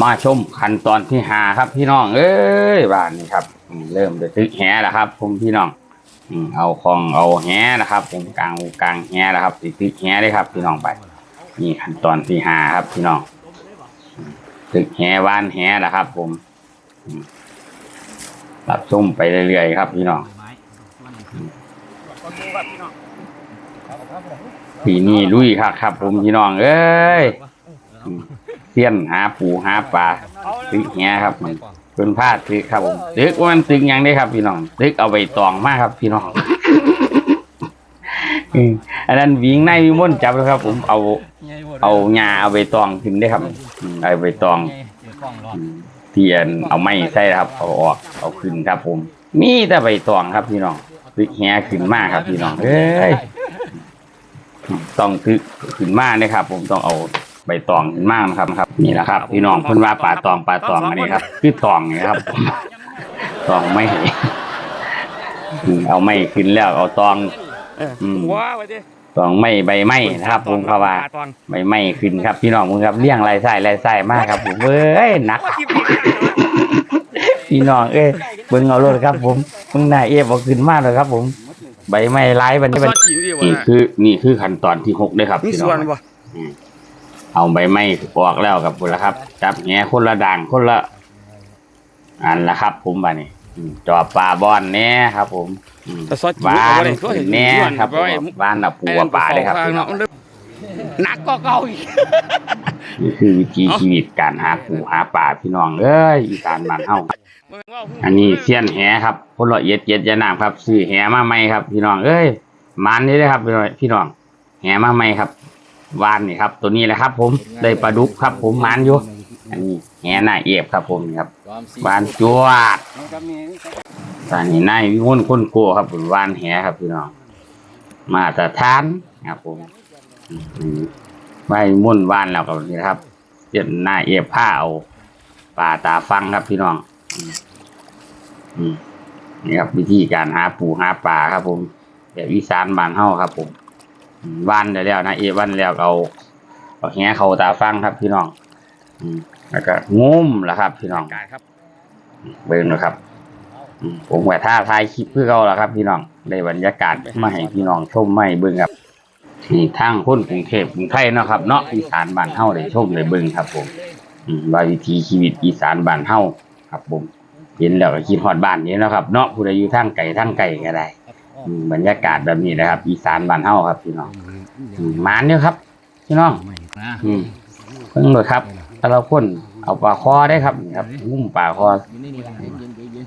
มาชมขั้นตอนที่หาครับพี่น้อง เอ้ยบ้านนี้ครับเริ่มจะตึกแหแล้วครับผมพี่น้องเอาของเอาแหนะครับ ผมกลางกลางแหแล้วครับติดตึกแหเลยครับพี่น้องไป นี่ขั้นตอนที่หาครับพี่น้องตึกแหวานแหนะครับ ผมรับชมไปเรื่อยๆครับพี่น้องปีนี้ลุยครับครับ ผมพี่น้องเอ้ย เสี้ยนหาปูหาปลาตึกแหครับมันเป็นพลาดตึกครับผมตึกว่ามันตึกยังได้ครับ พี่น้องตึกเอาไปตองมากครับ พี่น้องอันนั้นวิ่งในวิมลจับแล้วครับ ผมเอา เอาหญ้าเอาไปตองขึ้นได้ครับเอาไปตองเทียนเอาไม้ใส่ครับ เอาออกเอาขึ้นครับ ผม มีแต่ใบตองครับพี่น้องตึกแหขึ้นมากครับ พี่น้องเอ้ยต้องคือขึ้นมาเนี่ยครับ ผมต้องเอา ใบตองขึ้นมานะครับครับ นี่แหละครับ พี่น้องเพิ่นว่าปลาตองปลาตองอันนี้ครับ คือตองนี่ครับ ตองไม่อืมเอาไม่ขึ้นแล้วเอาตองอืมว้าไปดิตองไม่ใบไม้นะครับผมเขาว่าตอนใบไม้ขึ้นครับพี่น้องผมครับเลี้ยงลายไส้ลายไส้มากครับผมเอ้ยหนักว่าคลิปนี้พี่น้องเอ้ยเบิ่งเอารถครับ ผมเบิ่งหน้าเอฟเอาขึ้นมาเลยครับ ผม ใบไม้ลายบัดนี้ซบัดอสจีนดีกว่านี่คือ นี่คือขั้นตอนที่หกเลยครับมีพี่น้ส่อวนงบ่อืม เอาใบไม้ออกแล้วกับพุ่นละครับ จับแหงคนละด่างคนละอันละครับ ผมบ่านี่อืมจอบปลาบอนแน่ครับ ผมอืมแต่ซอสจีนวาเอานไว้ก็เห็นแน่ครับผมวานน่ะปูกับปลาเลยครับเนาะหนักก็เก่าอีกนี่คือวิถีชีวิตการหาปูหาปลาพี่น้องเอ้ยอีสานบ้านเฮาอันนี้เสี้ยนแหครับคนละเอียดเย็ดยะนามครับซื้อแหมาใหม่ครับ พี่น้องเอ้ยมันนี่เลยครับพี่น้องพี่น้องแหมาใหม่ครับ วานนี่ครับ ตัวนี้แหละครับ ผมได้ปลาดุกครับ ผมมันอยู่อันนี้แหหน้าเอียบครับ ผมนี่ครับวานจวดตอนนี้นายวิมลคนโกครับผมวานแหครับพี่น้องมาตรฐานครับ ผมอืมไว้มุ่นวานแล้วก็นี่ครับเจ็ดหน้าเอียบผ้าเอาปลาตาฟังครับพี่น้องนี่ครับวิธีการหาปูหาปลาครับ ผมแบบอีสานบานเฮาครับผม วันได้แล้วนะเอวันแล้วเอาเอาแหเขาตาฟังครับพี่น้องอืมแล้วก็งุ้มล่ะครับ พี่น้องการครับเบิ่งนะครับอืมผมว่าท่าทายคลิปเพื่อเขาแล้วครับ พี่น้องได้บรรยากาศมาให้พี่น้องชมไม่เบิ่งครับนี่ทางคนกรุงเทพกรุงไทยเนาะครับ เนาะอีสานบ้านเฮาได้ชมได้เบิ่งครับผมอืมว่าวิถีชีวิตอีสานบ้านเฮาครับ ผมเห็นแล้วก็คิดฮอดบ้านนี้เนาะครับ เนาะผู้ใดอยู่ทางไกลทางไกลก็ได้อืม บรรยากาศแบบนี้นะครับ อีสานบ้านเฮาครับพี่น้องอืมหมานเด้อครับพี่น้องอืมเพิ่งเลยครับแต่ละคนเอาปลาคอได้ครับนี่ครับงุ้มปลาคอ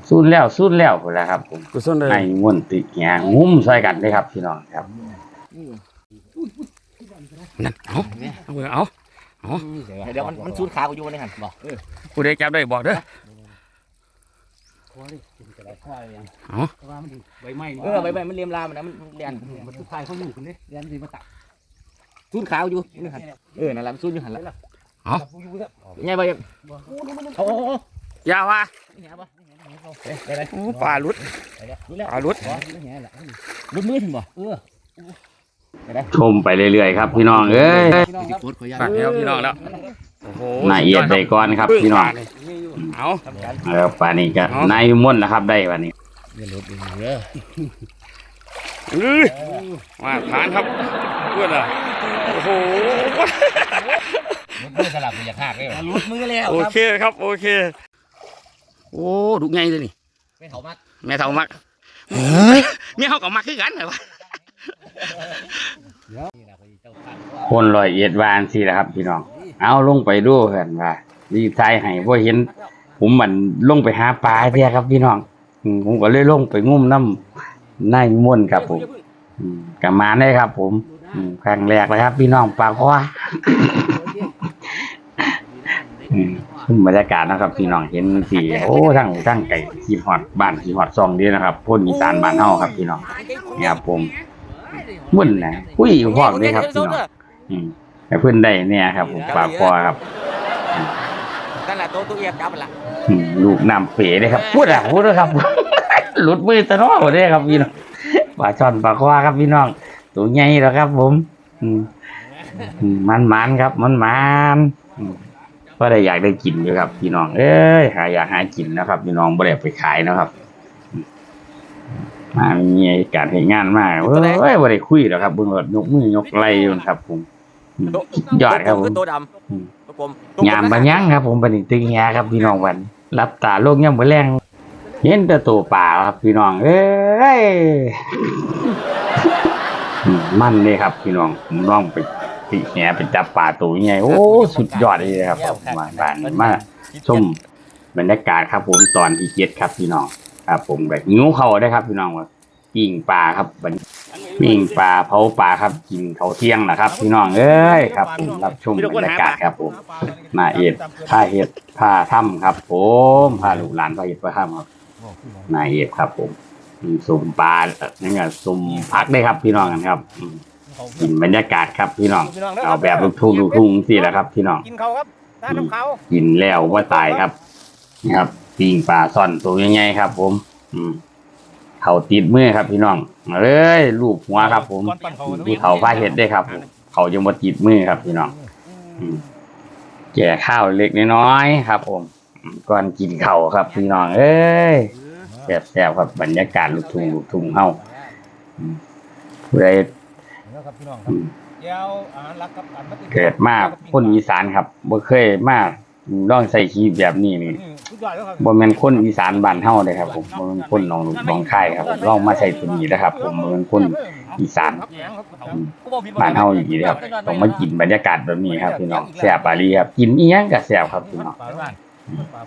สู้แล้วสู้แล้วพุ่นละครับผมกุศลเลยให้ม่วนติแหงงุ้มใส่กันได้ครับ พี่น้องครับนั่นเอาเอาเบิ่งเอาเดี๋ยวมันมันสูดขากูอยู่ในหันบอกผู้ใดจับได้บอกเด้อ ใบไม้เออใบใบมันเลียมลามันนะมันเลียนมันทุกทายเขาอยู่คนนี้เรียนสิมาตักสูดขากูอยู่ในหันเออนั่นแหละมันสูดอยู่หันละผู้อยู่แล้วไงใบโอ้โหอยาว่านี่ฮะบ่ได้ไรโอ้ปลาหลุดรู้แล้วปลาหลุดนี่แหละรุดมือถึงบ่เออชมไปเรื่อยๆครับพี่น้องเอ้ยพี่น้องครับปลาแล้วพี่น้องแล้ว โอ้โหนายเอียดได้ก่อนครับพี่น้อง เอาแล้วปลานี้ก็นายม่วนนะครับได้วันนี้เอ้ยมาทานครับเพื่อนอะโอ้โหมันสลับมันจะหักได้รุดมือแล้วโอครับเคครับ โอเค โอ้ดุไงเลยนี่ไม่เขามักแม่เท่ามักแม่เขาก็มักคือกันเหรอวะคนลอยเอียดวานสิละครับพี่น้อง เอาลงไปดูกันว่าดีทายให้บ่เห็น ผมมันลงไปหาปลาเพียครับพี่น้องอืมผมก็เลยลงไปงุ่มน้ำนายม่วนครับ ผมอืมกับมาได้ครับ ผมอืมครั้งแรกนะครับ พี่น้องปลาคว้า อืมขึ้นบรรยากาศนะครับพี่น้องเห็นสีโอ้ทั้งทั้งไก่ขีฮอดบ้านขีฮอดซองดีนะครับพ่นอีสานบ้านเฮาครับพี่น้องนี่ครับผม มุ่นนะอุ้ยพอกเลยครับพี่น้องอืม ให้เพื่อนได้เนี่ยครับผมปลาคอครับนั่นแหละตัวตัวเอียบจับมันละอืมลูกน้ำเป๋เลยครับพูดอะพูดนะครับหลุดมือตะเนอหมดเลยครับพี่น้องปลาช่อนปลาคว้าครับพี่น้องตัวใหญ่แล้วครับ ผมอืมอืมมันมันๆครับ มันมันๆอืมก็ได้อยากได้กินอยู่ครับ พี่น้อง เอ้ยหาอยากหากินนะครับ พี่น้องบ่ได้เอาไปขายนะครับมามีการเห็นงานมากเอ้ยบ่ได้คุยหรอกครับเบิ่งรถยกมือยกไหล่อยู่ครับผมอืมสุด ยอดครับผมคือตัวดอืมำตัวกลมยามบันยังครับผมบันนี้ตึงแฮครับพี่น้องวันรับตาโลกย่ำบ่แรงเห็นแต่ตัวป่าครับพี่น้อง เอ้ยอืมมันเลยครับพี่น้องผมลองไปติแหไปจับป่าตัวใหญ่โอ้สุดยอดเลยครับผมมาบ้านนี้มา ชมบรรยากาศครับผมตอนที่เจ็ดครับพี่น้องครับผมแบบหิวเขาได้ครับพี่น้องว่าปิ้งปลาครับบัด ปิ้งปลาเผาปลาครับกินเขาวเที่ยงนะครับ พี่น้องเอ้ยครับผมรับชมบรรยากาศครับผมมาเอ็ดผ้าเห็ดผ้าถ้ำครับ ผมผ้าลูกหลานผ้าเห็ดผ้าถ้ำครับมาเอ็ดครับ ผมอืมสุ่มปลานี่ไงสุ่มผักได้ครับ พี่น้องกันครับอืมกินบรรยากาศครับพี่น้องเอาแบบลูกทุ่งลูกทุ่งสิแหละครับ พี่น้อง กินเขาครับด้านน้ำเขากินแล้วว่าตายครับนี่ครับปิ้งปลาซ่อนตัวใหญ่ๆครับ ผม อืม เขาติดมือครับพี่น้องมาเลยลูกหัวครับ ผมผู้เฒ่าผ้าเห็ดได้ครับผมเขาจะมาติดมือครับพี่น้องอืมแก่ข้าวเล็กน้อยๆครับผมอืมก่อนกินข้าวครับ พี่น้อง เอ้ยแซ่บๆครับบรรยากาศลูกทุ่งลูกทุ่งเฮาอืมผู้ใดครับพี่น้องครัอืบมเดี๋ยวอาหารรักครับอันมาติเกิดมาคนอีสานครับบ่เคยมา ลองใส่ชีวิตแบบนี้นี่อืมสุดยอดแล้วครับบ่แม่นคนอีสานบ้านเฮาเด้ครับผมบ่แม่นคนหนองหนองคายครับผมลองมาใช้ตัวนี้นะครับ ผมบ่แม่นคนอีสานบ้านเฮาอย่างนี้ครับต้องมากินบรรยากาศแบบนี้ครับพี่น้องแซ่บปารีครับกินอีหยังก็แซ่บครับพี่น้อง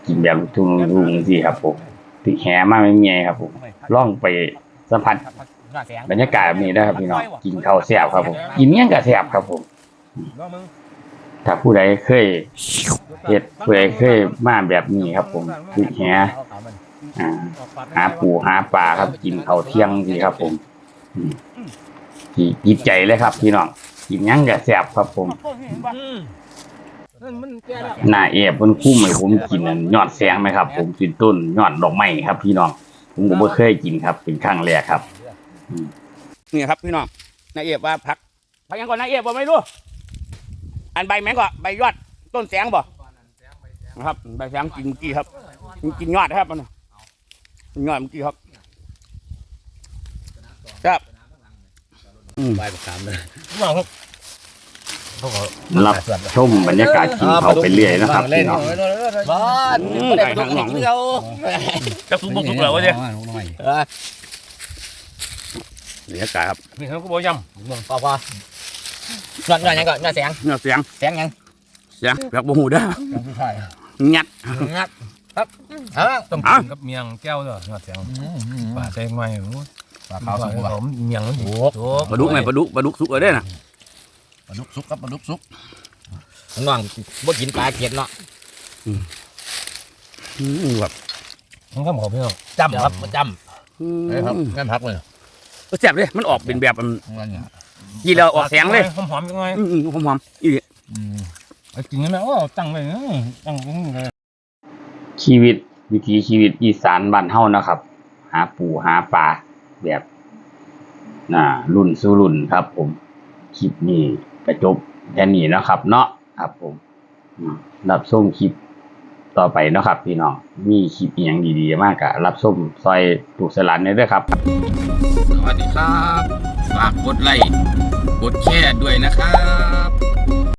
กินแบบลูกทุ่งลูกทุ่งจังซี่ครับผมติแหมาไม่เมียครับผมลองไปสัมผัสบรรยากาศแบบนี้ได้ครับพี่น้องกินข้าวแซ่บครับผมกินอีหยังก็แซ่บครับผมถ้าผู้ใดเคย เฮ็ดผู้ใดเคยมาแบบนี้ครับ ผมติแหอ่าหาปูหาปลาครับ กินเขาเที่ยงสิครับ ผมอืมที่จิตใจเลยครับ พี่น้องกินยังก็แซ่บครับ ผมหน้าเอบเพิ่นคุ้มให้ผมกินยอดแสงไหมครับ ผมกินต้นยอดดอกไม้ครับ พี่น้องผมก็บ่เคยกินครับ เป็นครั้งแรกครับนี่ครับ พี่น้องนายเอบว่าผักผักยังก่อนนายเอบว่าไม่รู้อันใบแมงก็ใบยอดต้นแสงบ่ นะครับใบแสงกินเมื่อกี้ครับกินยอดครับมันน่ะกินยอดเมื่อกี้ครับ ครับอืมใบประคำเลยพี่น้องครับเขาขอรับชมบรรยากาศกินเขาวไปเรื่อยนะครับพี่น้องบ้านอืมไก่ทางหนองเราจะสุกบุกสุกแล้ววะเนี่ยเออบรรยากาศครับนี่เขาก็บอกยำพอพอหนอนหนอนยังก่อนหนอนเสียงเนื้อเสียงเสียงยังเสียงแบบบ่หูเด้อยั งผู้ชายงัด งัดครับเอาละต้องกินกับเมียงแก้วด้วยยอดเสียงปลาใส่ไม้ปลาขาวสุกผมเมียงมันถูกปลาดุกไหมปลาดุกปลาดุกสุกเลยเด้อน่ะปลาดุกสุกครับปลาดุกสุกน้องบ่กินปลาเกล็ดเนาะอืมแบบมันก็หมอพี่น้องจำครับจอืมงั้นพักเลยเออแซ่บเลยมันออกเป็นแบบมันยี่แล้วออกแสงเลยหอมๆยังไงอืมๆหอมๆอีก อืมไอ้กินกันนะโอ้ตั้งเลยนะตั้งตรงนี้เลยชีวิตวิถีชีวิตอีสานบ้านเฮานะครับ หาปูหาปลาแบบน่ารุ่นสู่รุ่นครับ ผมคลิปนี้กระจบแค่นี้นะครับ เนาะครับผมอืมรับชมคลิปต่อไปเนาะครับ พี่น้องมีคลิปอหย่างดีๆ มากอะรับชมซอยถูกสลันได้ด้วยครับ สวัสดีครับ ฝากกดไลค์กดแชร์ด้วยนะครับ